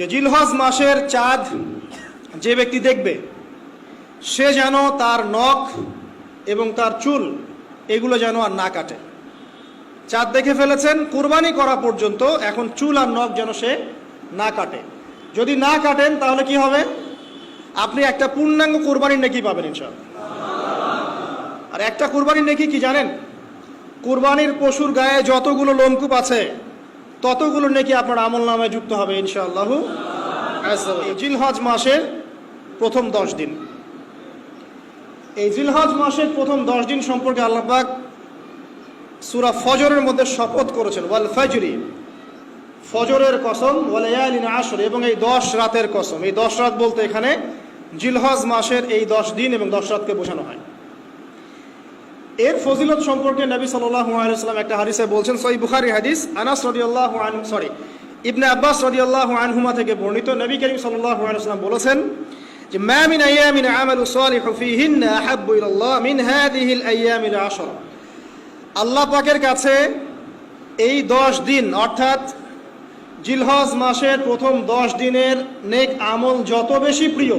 যে জিলহজ মাসের চাঁদ যে ব্যক্তি দেখবে, সে যেন তার নখ এবং তার চুল এগুলো যেন আর না কাটে। চাঁদ দেখে ফেলেছেন, কুরবানি করা পর্যন্ত এখন চুল আর নখ যেন সে না কাটে। যদি না কাটেন, তাহলে কি হবে? আপনি একটা পূর্ণাঙ্গ কুরবানির নেকি পাবেন ইনশাআল্লাহ। আর একটা কুরবানির নেকি কি জানেন? কুরবানির পশুর গায়ে যতগুলো লোমকূপ আছে ততগুলো নেকি আপনার আমল নামায় যুক্ত হবে ইনশাআল্লাহ। জিলহজ মাসের প্রথম দশ দিন। এই জিলহজ মাসের প্রথম দশ দিন সম্পর্কে আল্লাপাক সুরা ফজরের মধ্যে শপথ করেছেন, ওয়াল ফজরি, ফজরের কসম ওয়ালায়ালিন আসর এবং এই দশ রাতের কসম। এই দশ রাত বলতে এখানে জিলহজ মাসের এই দশ দিন এবং দশ রাতকে বোঝানো হয়। এর ফজিলত সম্পর্কে নবী সাল্লাল্লাহু আলাইহি ওয়াসাল্লাম একটা হাদিসে বলছেন সহি বুখারী হাদিস আনাস রাদিয়াল্লাহু আনহু সরি, ইবনে আব্বাস রাদিয়াল্লাহু আনহুমা থেকে বর্ণিত। নবী করিম সাল্লাল্লাহু আলাইহি ওয়াসাল্লাম বলেছেন যে, মা মিন আইয়ামিন আমালু সালিহু ফীহিন্না আহাব্বু ইলাল্লাহ মিন হাযিহিল আইয়ামিল আশরা। আল্লাহ পাকের কাছে এই দশ দিন, অর্থাৎ জিলহজ মাসের প্রথম দশ দিনের নেক আমল যত বেশি প্রিয়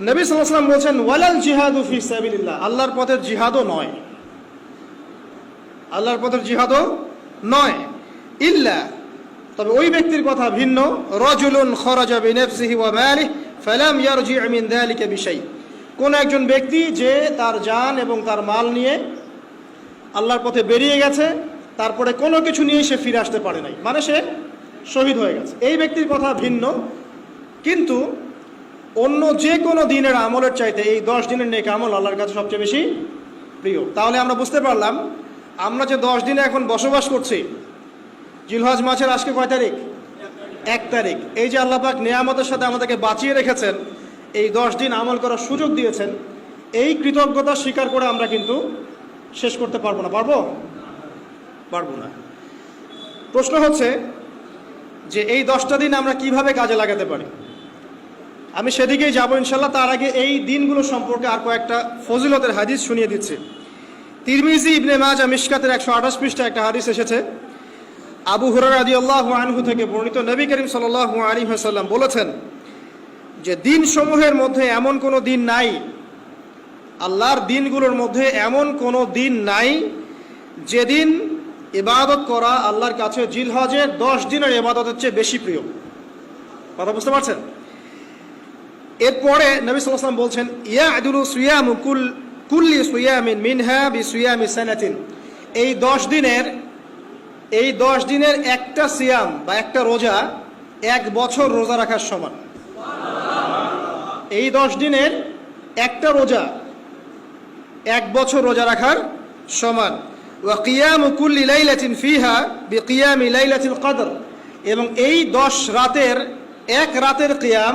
নবী সাল্লাম বলছেন, ওয়ালাল জিহাদু ফি সাবিলিল্লাহ। আল্লাহর পথের জিহাদও নয়। আল্লাহর পথের জিহাদও নয়। ইল্লা, তবে ওই ব্যক্তির কথা ভিন্ন। রজুলুন খরাজা বিনাফসিহি ওয়া মালিহি ফালাম ইয়ারজি মিন যালিকা বিশাই। কোন একজন ব্যক্তি যে তার জান এবং তার মাল নিয়ে আল্লাহর পথে বেরিয়ে গেছে, তারপরে কোনো কিছু নিয়ে সে ফিরে আসতে পারে নাই। মানে সে শহীদ হয়ে গেছে। এই ব্যক্তির কথা ভিন্ন। কিন্তু অন্য যে কোনো দিনের আমলের চাইতে এই দশ দিনের নেক আমল আল্লাহর কাছে সবচেয়ে বেশি প্রিয়। তাহলে আমরা বুঝতে পারলাম, আমরা যে দশ দিনে এখন বসবাস করছি, জিলহজ মাসের আজকে কয় তারিখ? এক তারিখ। এই যে আল্লাপাক নিয়ামতের সাথে আমাদেরকে বাঁচিয়ে রেখেছেন, এই দশ দিন আমল করার সুযোগ দিয়েছেন, এই কৃতজ্ঞতা স্বীকার করে আমরা কিন্তু শেষ করতে পারব না। পারব? পারব না। প্রশ্ন হচ্ছে যে এই দশটা দিন আমরা কীভাবে কাজে লাগাতে পারি? আমি সেদিকেই যাব ইনশাল্লাহ। তার আগে এই দিনগুলো সম্পর্কে আর কয়েকটা ফজিলতের হাদিস শুনিয়ে দিচ্ছি। তিরমিজি ইবনে মাজা মিশকাতের একশো আঠাশ পৃষ্ঠা একটা হাদিস এসেছে। আবু হুরার আদি আল্লাহ আনহু থেকে বর্ণিত নবী করিম সাল্লাহ আলী হাসাল্লাম বলেছেন যে দিন সমূহের মধ্যে এমন কোনো দিন নাই, আল্লাহর দিনগুলোর মধ্যে এমন কোনো দিন নাই যেদিন ইবাদত করা আল্লাহর কাছে জিলহজের দশ দিনের ইবাদতের চেয়ে বেশি প্রিয়। কথা বুঝতে পারছেন? এরপরে নবী সাল্লাম বলছেন ইয়া আদুলু সুয়ামু কুল, কুল্লি সুয়ামিন মিনহা বি সুয়ামি সানাতিন। এই দশ দিনের, এই দশ দিনের একটা সিয়াম বা একটা রোজা এক বছর রোজা রাখার সমান। এই দশ দিনের একটা রোজা এক বছর রোজা রাখার সমান। ওয়া কিয়াম কুল্লি লাইলাতিন ফিহা বি কিয়ামি লাইলাতিল কদর। এবং এই দশ রাতের এক রাতের কিয়াম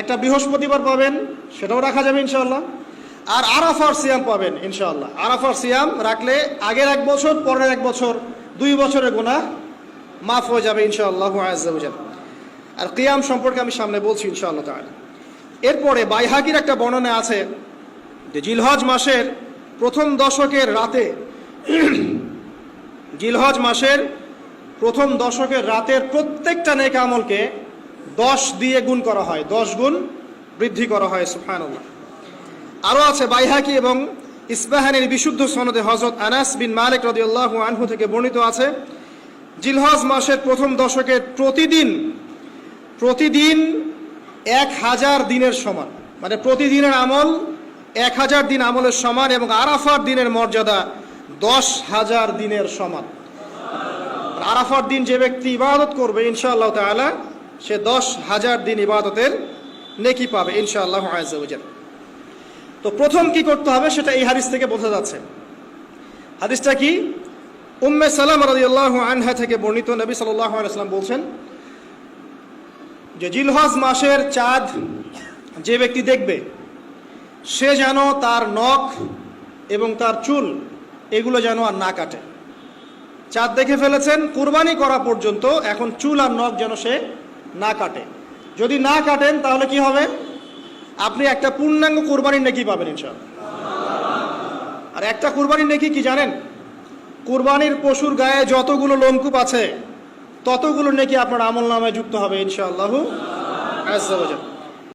একটা বৃহস্পতিবার পাবেন, সেটাও রাখা যাবে ইনশাল্লাহ আর আরাফার সিয়াম পাবেন ইনশাল্লাহ আরাফার সিয়াম রাখলে আগের এক বছর, পরের এক বছর, দুই বছরের গুণা মাফ হয়ে যাবে ইনশাআল্লাহ আর কিয়াম সম্পর্কে আমি সামনে বলছি ইনশাআল্লাহ তাহলে এরপরে বাইহাকির একটা বর্ণনা আছে যে জিলহজ মাসের প্রথম দশকের রাতে, জিলহজ মাসের প্রথম দশকের রাতের প্রত্যেকটা নেক আমলকে দশ দিয়ে গুণ করা হয়, দশ গুণ বৃদ্ধি করা হয় সুফানুল্লাহ আরও আছে বাইহাকি এবং ইসবাহানের বিশুদ্ধ সনদে হজরত আনাস বিন মালিক রদিউল্লাহ আনহু থেকে বর্ণিত আছে, জিলহজ মাসের প্রথম দশকে প্রতিদিন প্রতিদিন এক হাজার দিনের সমান মানে প্রতিদিনের আমল এক হাজার দিন আমলের সমান এবং আরাফার দিনের মর্যাদা দশ হাজার দিনের সমান। আরাফার দিন যে ব্যক্তি ইবাদত করবে, ইনশাআল্লাহ তাআলা সে দশ হাজার দিন ইবাদতের নেকি পাবে, ইনশাআল্লাহ আয়াজ তো প্রথম কি করতে হবে সেটা এই হাদিস থেকে বোঝা যাচ্ছে। হাদিসটা কি? উম্মে সালাম রাদিয়াল্লাহু আনহা থেকে বর্ণিত নবী সাল্লাল্লাহু আলাইহি ওয়াসাল্লাম বলছেন যে জিলহজ মাসের চাঁদ যে ব্যক্তি দেখবে, সে যেন তার নখ এবং তার চুল এগুলো যেন আর না কাটে। চাঁদ দেখে ফেলেছেন, কুরবানি করা পর্যন্ত এখন চুল আর নখ যেন সে না কাটে। যদি না কাটেন, তাহলে কি হবে? আপনি একটা পূর্ণাঙ্গ কুরবানির নেকি পাবেন ইনশাল আর একটা কুরবানির নেকি কি জানেন? কুরবানির পশুর গায়ে যতগুলো লোমকূপ আছে, ততগুলো নেকি আপনার আমল নামে যুক্ত হবে, ইনশাআল্লাহ আজ্জা ওয়া জাল।